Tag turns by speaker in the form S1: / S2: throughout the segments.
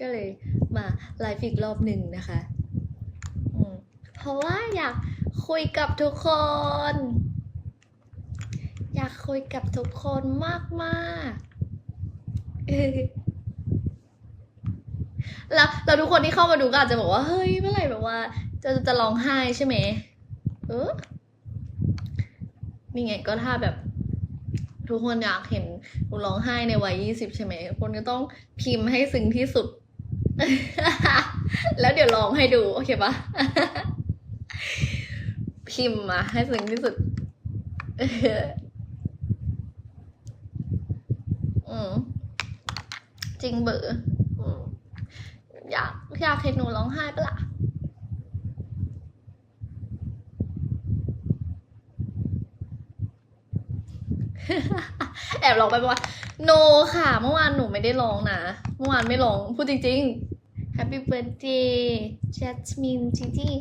S1: ก็เลยมาไลฟ์อีกรอบหนึ่งนะคะเพราะว่าอยากคุยกับทุกคน อยากคุยกับทุกคนมากมากๆเออแล้วแล้วทุกคนที่เข้ามาดูก็อาจจะบอกว่า เฮ้ยเมื่อไหร่แบบว่า จะจะร้องไห้ใช่ไหมเออนี่ไงก็ถ้าแบบ ทุกคนอยากเห็นหนูร้องไห้ในวัยยี่สิบใช่ไหมคนก็ต้องพิมพ์ให้ซึ้งที่สุด แล้วเดี๋ยวลองให้ดู โอเคปะพิมพ์มาให้ซึ้งที่สุดอืมจริงเบืออยากอยากเห็นหนูร้องไห้ปะล่ะ แอบร้องไปว่าโนค่ะ เมื่อวานหนูไม่ได้ร้องนะ เมื่อวานไม่ร้อง พูดจริงๆ Happy birthday Jasmine จริง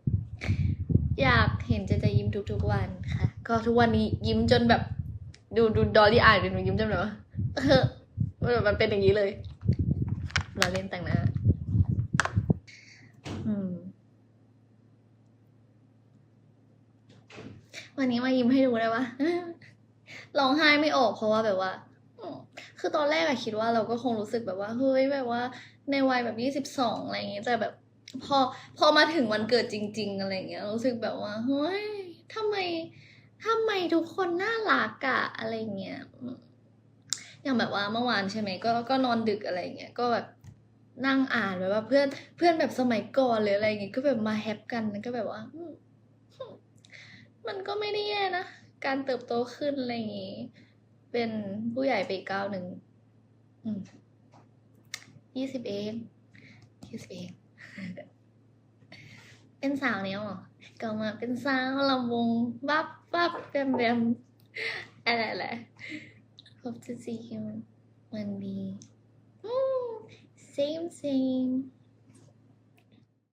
S1: ๆอยากเห็นเจจะยิ้มทุกๆวันค่ะ ก็ทุกวันนี้ยิ้มจนแบบ ดูดูดอลลี่อ่านดูหนูยิ้มจนแบบว่าเออมันเป็นอย่างนี้เลย เราเล่นแต่งหน้าวันนี้มายิ้มให้ดูได้ปะ ร้องไห้ไม่ออกเพราะว่าแบบว่าคือตอนแรกอะคิดว่าเราก็คงรู้สึกแบบว่าเฮ้ยแบบว่า ในวัยแบบยี่สิบสองอะไรอย่างเงี้ยแต่แบบ พอพอมาถึงวันเกิดจริง ๆ อะไรอย่างเงี้ยรู้สึกแบบว่าเฮ้ยทำไมทำไมทุกคนน่ารักอะอะไรเงี้ยอย่างแบบว่าเมื่อวานใช่ไหมก็ก็นอนดึกอะไรอย่างเงี้ยก็แบบนั่งอ่านแบบว่าเพื่อนเพื่อนแบบสมัยก่อนหรืออะไรเงี้ยก็แบบมาแฮปกันก็แบบว่า มันก็ไม่ได้แย่นะ การเติบโตขึ้นอะไรอย่างงี้ เป็นผู้ใหญ่ไปก้าวหนึ่งยี่สิบเองยี่สิบเอง เป็นสาวเนี้ยหรอก็มาเป็นสาวลำวง บับบับแบมแบมอะไรแหละ hope to see you one day same same